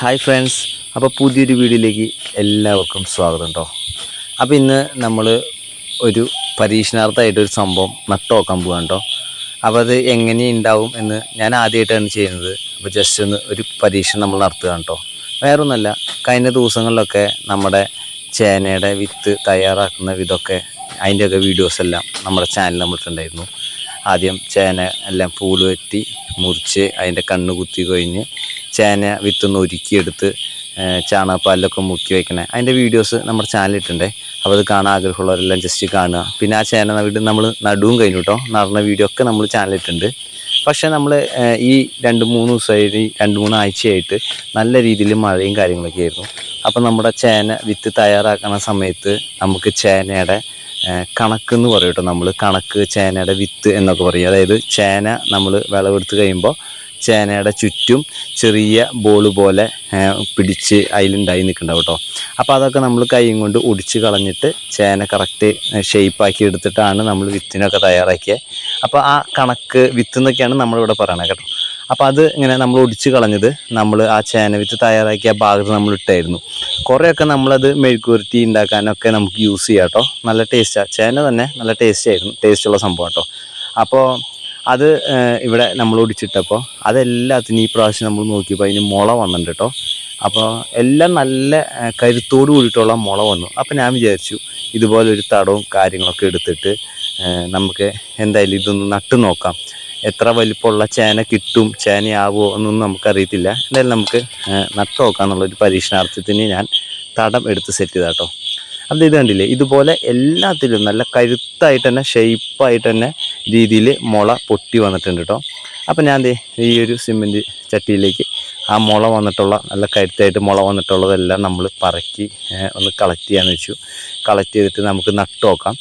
Hi friends. അപ്പോൾ പുതിയൊരു വീഡിയോയിലേക്ക് എല്ലാവർക്കും സ്വാഗതം കേട്ടോ അപ്പോൾ ഇന്ന് നമ്മൾ ഒരു പരീക്ഷണാർത്ഥമായിട്ട് ഒരു സംഭവം നട്ടു നോക്കാൻ പോകാൻ കേട്ടോ അപ്പോൾ അത് എങ്ങനെ ഉണ്ടാവും എന്ന് ഞാൻ ആദ്യമായിട്ടാണ് ചെയ്യുന്നത്. അപ്പോൾ ജസ്റ്റ് ഒന്ന് ഒരു പരീക്ഷണം നമ്മൾ നടത്തുകയാണ് കേട്ടോ വേറൊന്നുമല്ല കഴിഞ്ഞ ദിവസങ്ങളിലൊക്കെ നമ്മുടെ ചേനയുടെ വിത്ത് തയ്യാറാക്കുന്ന വിധമൊക്കെ അതിന്റെയൊക്കെ വീഡിയോസ് എല്ലാം നമ്മുടെ ചാനൽ നമ്മൾക്കുണ്ടായിരുന്നു ആദ്യം ചേന എല്ലാം പൂൾ വെട്ടി മുറിച്ച് അതിന്റെ കണ്ണ് കുത്തി കഴിഞ്ഞ് ചേന വിത്തൊന്ന് ഒരുക്കിയെടുത്ത് ചാണകപ്പാലിലൊക്കെ മുക്കി വയ്ക്കണേ അതിന്റെ വീഡിയോസ് നമ്മുടെ ചാനലിട്ടുണ്ടേ അപ്പോൾ അത് കാണാൻ ആഗ്രഹമുള്ളവരെല്ലാം ജസ്റ്റ് കാണുക. പിന്നെ ആ ചേന വീട് നമ്മൾ നടുവും കഴിഞ്ഞു കേട്ടോ നടന്ന വീഡിയോ ഒക്കെ നമ്മൾ ചാനലിട്ടുണ്ട് പക്ഷേ നമ്മൾ ഈ രണ്ട് മൂന്ന് ദിവസമായിട്ട് രണ്ട് മൂന്ന് ആഴ്ചയായിട്ട് നല്ല രീതിയിൽ മഴയും കാര്യങ്ങളൊക്കെ ആയിരുന്നു. അപ്പോൾ നമ്മുടെ ചേന വിത്ത് തയ്യാറാക്കുന്ന സമയത്ത് നമുക്ക് ചേനയുടെ കണക്ക് എന്ന് പറയും കേട്ടോ നമ്മൾ കണക്ക് ചേനയുടെ വിത്ത് എന്നൊക്കെ പറയും. അതായത് ചേന നമ്മൾ വിളവെടുത്ത് കഴിയുമ്പോൾ ചേനയുടെ ചുറ്റും ചെറിയ ബോൾ പോലെ പിടിച്ച് അതിലുണ്ടായി നിൽക്കുന്നുണ്ടാവും കേട്ടോ അപ്പോൾ അതൊക്കെ നമ്മൾ കൈയും കൊണ്ട് ഒടിച്ച് കളഞ്ഞിട്ട് ചേന കറക്റ്റ് ഷേപ്പാക്കി എടുത്തിട്ടാണ് നമ്മൾ വിത്തിനൊക്കെ തയ്യാറാക്കിയത് അപ്പോൾ ആ കണക്ക് വിത്ത് എന്നൊക്കെയാണ് നമ്മളിവിടെ പറയണത് കേട്ടോ. അപ്പോൾ അത് ഇങ്ങനെ നമ്മൾ ഒടിച്ച് കളഞ്ഞത് നമ്മൾ ആ ചേന വിത്ത് തയ്യാറാക്കിയ ഭാഗത്ത് നമ്മൾ ഇട്ടായിരുന്നു. കുറേയൊക്കെ നമ്മളത് മെഴുക്കുരുട്ടി ഉണ്ടാക്കാനൊക്കെ നമുക്ക് യൂസ് ചെയ്യാം കേട്ടോ നല്ല ടേസ്റ്റാണ് ചേന തന്നെ നല്ല ടേസ്റ്റ് ആയിരുന്നു. ടേസ്റ്റുള്ള സംഭവം കേട്ടോ അപ്പോൾ അത് ഇവിടെ നമ്മൾ ഒടിച്ചിട്ടപ്പോൾ അതെല്ലാത്തിനും ഈ പ്രാവശ്യം നമ്മൾ നോക്കിയപ്പോൾ അതിന് മുള വന്നിട്ടുണ്ട് കേട്ടോ അപ്പോൾ എല്ലാം നല്ല കരുത്തോട് കൂടിയിട്ടുള്ള മുള വന്നു. അപ്പോൾ ഞാൻ വിചാരിച്ചു ഇതുപോലെ ഒരു തടവും കാര്യങ്ങളൊക്കെ എടുത്തിട്ട് നമുക്ക് എന്തായാലും ഇതൊന്ന് നട്ടു നോക്കാം. എത്ര വലിപ്പമുള്ള ചേന കിട്ടും ചേനയാവുമോ എന്നൊന്നും നമുക്കറിയത്തില്ല. എന്തായാലും നമുക്ക് നട്ടു നോക്കാം എന്നുള്ളൊരു പരീക്ഷണാർത്ഥത്തിന് ഞാൻ തടം എടുത്ത് സെറ്റ് ചെയ്താ കേട്ടോ അത് ഇത് കണ്ടില്ലേ? ഇതുപോലെ എല്ലാത്തിലും നല്ല കരുത്തായിട്ട് തന്നെ ഷെയ്പ്പായിട്ട് തന്നെ രീതിയിൽ മുള പൊട്ടി വന്നിട്ടുണ്ട് കേട്ടോ അപ്പം ഞാൻ ദേ ഈ ഒരു സിമെന്റ് ചട്ടിയിലേക്ക് ആ മുള വന്നിട്ടുള്ള നല്ല കരുത്തായിട്ട് മുള വന്നിട്ടുള്ളതെല്ലാം നമ്മൾ പറക്കി ഒന്ന് കളക്ട് ചെയ്യാമെന്ന് വെച്ചു. കളക്ട് ചെയ്തിട്ട് നമുക്ക് നട്ട് നോക്കാം.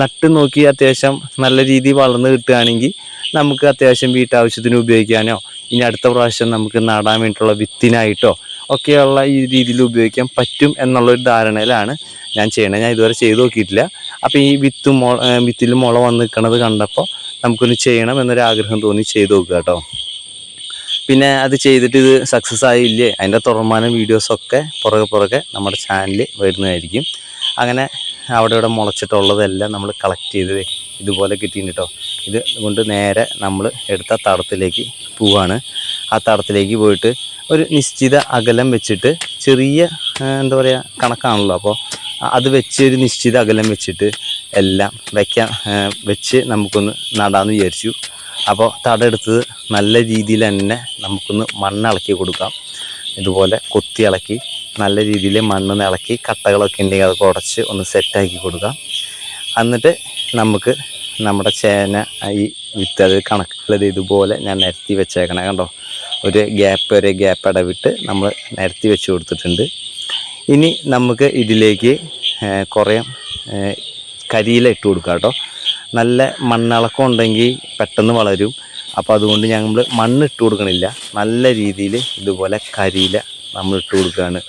നട്ട് നോക്കി അത്യാവശ്യം നല്ല രീതിയിൽ വളർന്ന് കിട്ടുകയാണെങ്കിൽ നമുക്ക് അത്യാവശ്യം വീട്ടാവശ്യത്തിന് ഉപയോഗിക്കാനോ ഇനി അടുത്ത പ്രാവശ്യം നമുക്ക് നടാൻ വേണ്ടിയിട്ടുള്ള വിത്തിനായിട്ടോ ഒക്കെയുള്ള ഈ രീതിയിൽ ഉപയോഗിക്കാൻ പറ്റും എന്നുള്ളൊരു ധാരണയിലാണ് ഞാൻ ചെയ്യണത്. ഞാൻ ഇതുവരെ ചെയ്ത് നോക്കിയിട്ടില്ല. അപ്പോൾ ഈ വിത്ത് മുള വിത്തിൽ മുള വന്ന് നിൽക്കണത് കണ്ടപ്പോൾ നമുക്കൊന്ന് ചെയ്യണം എന്നൊരാഗ്രഹം തോന്നി ചെയ്ത് നോക്കുക കേട്ടോ. പിന്നെ അത് ചെയ്തിട്ട് ഇത് സക്സസ് ആയില്ലേ? അതിന്റെ തുറമാനം വീഡിയോസൊക്കെ പുറകെ പുറകെ നമ്മുടെ ചാനലിൽ വരുന്നതായിരിക്കും. അങ്ങനെ അവിടെ ഇവിടെ മുളച്ചിട്ടുള്ളതെല്ലാം നമ്മൾ കളക്ട് ചെയ്ത് ഇതുപോലെ കിട്ടിയിട്ടുണ്ട് കേട്ടോ. ഇത് കൊണ്ട് നേരെ നമ്മൾ എടുത്ത തടത്തിലേക്ക് പോവാണ്. ആ തടത്തിലേക്ക് പോയിട്ട് ഒരു നിശ്ചിത അകലം വെച്ചിട്ട് ചെറിയ എന്താ പറയുക കണക്കാണല്ലോ. അപ്പോൾ അത് വെച്ച് ഒരു നിശ്ചിത അകലം വെച്ചിട്ട് എല്ലാം വയ്ക്കാൻ വെച്ച് നമുക്കൊന്ന് നടാമെന്ന് വിചാരിച്ചു. അപ്പോൾ തടെടുത്തത് നല്ല രീതിയിൽ തന്നെ നമുക്കൊന്ന് മണ്ണ് ഇളക്കി കൊടുക്കാം. ഇതുപോലെ കൊത്തി ഇളക്കി നല്ല രീതിയിൽ മണ്ണ് ഇളക്കി കട്ടകളൊക്കെ ഉണ്ടെങ്കിൽ അതൊക്കെ ഉടച്ച് ഒന്ന് സെറ്റാക്കി കൊടുക്കാം. എന്നിട്ട് നമുക്ക് നമ്മുടെ ചേന ഈ വിത്ത് അത് കണക്കുള്ളത് ഇതുപോലെ ഞാൻ നിരത്തി വെച്ചേക്കണേ കണ്ടോ? ഒരു ഗ്യാപ്പ് ഒരു ഗ്യാപ്പ് ഇടവിട്ട് നമ്മൾ നിരത്തി വെച്ച് കൊടുത്തിട്ടുണ്ട്. ഇനി നമുക്ക് ഇതിലേക്ക് കുറേ കരിയില ഇട്ട് കൊടുക്കാം കേട്ടോ. നല്ല മണ്ണിളക്കം ഉണ്ടെങ്കിൽ പെട്ടെന്ന് വളരും. അപ്പോൾ അതുകൊണ്ട് ഞങ്ങൾ മണ്ണ് ഇട്ട് കൊടുക്കണില്ല. നല്ല രീതിയിൽ ഇതുപോലെ കരിയില നമ്മൾ ഇട്ട് കൊടുക്കുകയാണ്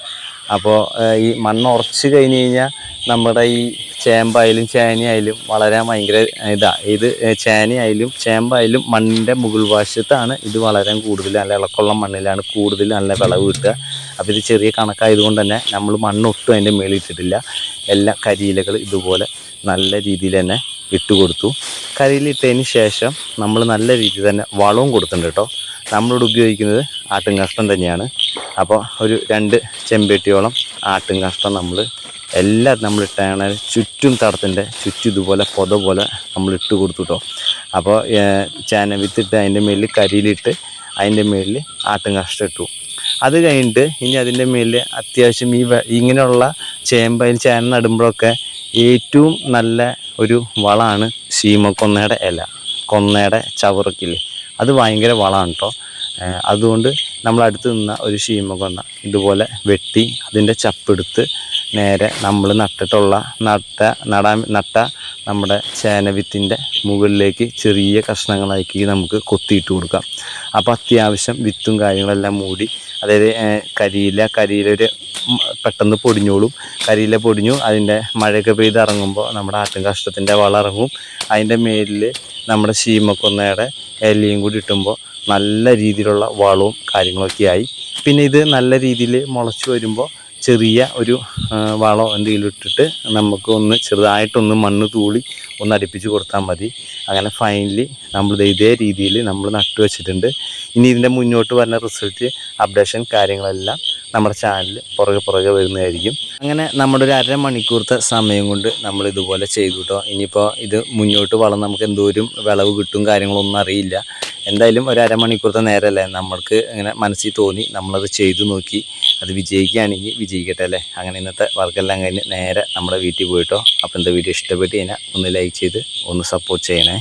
അപ്പോൾ ഈ മണ്ണ് ഉറച്ച് കഴിഞ്ഞ് കഴിഞ്ഞാൽ നമ്മുടെ ഈ ചേമ്പായാലും ചേനയായാലും വളരാൻ ഭയങ്കര ഇതാ. ഇത് ചേനയായാലും ചേമ്പായാലും മണ്ണിന്റെ മുകൾ വശത്താണ് ഇത് വളരാൻ കൂടുതൽ നല്ല ഇളക്കമുള്ള മണ്ണിലാണ് കൂടുതൽ നല്ല വിളവ് കിട്ടുക. അപ്പോൾ ഇത് ചെറിയ കണക്കായതുകൊണ്ട് തന്നെ നമ്മൾ മണ്ണൊട്ടും അതിന്റെ മേളിൽ ഇട്ടിട്ടില്ല. എല്ലാ കരിയിലകൾ ഇതുപോലെ നല്ല രീതിയിൽ തന്നെ ഇട്ട് കൊടുത്തു. കരിയിലിട്ടതിന് ശേഷം നമ്മൾ നല്ല രീതിയിൽ തന്നെ വളവും കൊടുത്തിട്ടുണ്ട് കേട്ടോ. നമ്മളിവിടെ ഉപയോഗിക്കുന്നത് ആട്ടും കാഷ്ടം തന്നെയാണ്. അപ്പോൾ ഒരു രണ്ട് ചെമ്പേട്ടിയോളം ആട്ടും കാഷ്ടം നമ്മൾ എല്ലാം നമ്മൾ ഇട്ടാണ് ചുറ്റും തടത്തിന്റെ ചുറ്റും ഇതുപോലെ പൊത പോലെ നമ്മൾ ഇട്ട് കൊടുത്തു കേട്ടോ അപ്പോൾ ചേന വിത്തിട്ട് അതിന്റെ മേലിൽ കരിയിലിട്ട് അതിന്റെ മേലിൽ ആട്ടും കാഷ്ടം ഇട്ടു. അത് കഴിഞ്ഞിട്ട് ഇനി അതിന്റെ മേലിൽ അത്യാവശ്യം ഈ ഇങ്ങനെയുള്ള ചേമ്പ് അതിന് ചേന നടുമ്പോഴൊക്കെ ഏറ്റവും നല്ല ഒരു വളമാണ് ശീമക്കൊന്നയുടെ ഇല കൊന്നയുടെ ചവറക്കില്ലേ അത് ഭയങ്കര വളമാണ് കേട്ടോ അതുകൊണ്ട് നമ്മൾ അടുത്ത് നിന്ന ഒരു ശീമക്കൊന്ന ഇതുപോലെ വെട്ടി അതിന്റെ ചപ്പെടുത്ത് നേരെ നമ്മൾ നട്ടിട്ടുള്ള നട്ട നടാൻ നട്ട നമ്മുടെ ചേനവിത്തിന്റെ മുകളിലേക്ക് ചെറിയ കഷ്ണങ്ങളാക്കി നമുക്ക് കൊത്തിയിട്ട് കൊടുക്കാം. അപ്പോൾ അത്യാവശ്യം വിത്തും കാര്യങ്ങളെല്ലാം മൂടി അതായത് കരിയില കരിയില കരിയിലൊരു പെട്ടെന്ന് പൊടിഞ്ഞോളും. കരിയില പൊടിഞ്ഞു അതിന്റെ മഴയൊക്കെ പെയ്ത് ഇറങ്ങുമ്പോൾ നമ്മുടെ ആട്ടും കഷ്ടത്തിന്റെ വളം ഇറങ്ങും. അതിന്റെ മേലിൽ നമ്മുടെ ശീമക്കൊന്നയുടെ ഇലയും കൂടി ഇട്ടുമ്പോൾ നല്ല രീതിയിലുള്ള വളവും കാര്യങ്ങളൊക്കെ ആയി. പിന്നെ ഇത് നല്ല രീതിയിൽ മുളച്ച് വരുമ്പോൾ ചെറിയ ഒരു വളോ എന്തെങ്കിലും ഇട്ടിട്ട് നമുക്ക് ഒന്ന് ചെറുതായിട്ടൊന്ന് മണ്ണ് തൂളി ഒന്ന് അടുപ്പിച്ച് കൊടുത്താൽ മതി. അങ്ങനെ ഫൈനലി നമ്മൾ ഇതേ രീതിയിൽ നമ്മൾ നട്ടു വെച്ചിട്ടുണ്ട്. ഇനി ഇതിന്റെ മുന്നോട്ട് വരുന്ന റിസൾട്ട് അപ്ഡേഷൻ കാര്യങ്ങളെല്ലാം നമ്മുടെ ചാനലിൽ പുറകെ പുറകെ വരുന്നതായിരിക്കും. അങ്ങനെ നമ്മുടെ ഒരു അര മണിക്കൂർത്തെ സമയം കൊണ്ട് നമ്മൾ ഇതുപോലെ ചെയ്തു കേട്ടോ ഇനിയിപ്പോൾ ഇത് മുന്നോട്ട് വളം നമുക്ക് എന്തോരം വിളവ് കിട്ടും കാര്യങ്ങളൊന്നും അറിയില്ല. എന്തായാലും ഒരു അരമണിക്കൂറത്തെ നേരമല്ലേ? നമ്മൾക്ക് ഇങ്ങനെ മനസ്സിൽ തോന്നി നമ്മളത് ചെയ്തു നോക്കി അത് വിജയിക്കുകയാണെങ്കിൽ വിജയിക്കട്ടെ അല്ലേ? അങ്ങനെ ഇന്നത്തെ വർക്കെല്ലാം കഴിഞ്ഞ് നേരെ നമ്മുടെ വീട്ടിൽ പോയിട്ടോ. അപ്പോൾ എന്താ വീഡിയോ ഇഷ്ടപ്പെട്ട് കഴിഞ്ഞാൽ ഒന്ന് ലൈക്ക് ചെയ്ത് ഒന്ന് സപ്പോർട്ട് ചെയ്യണേ.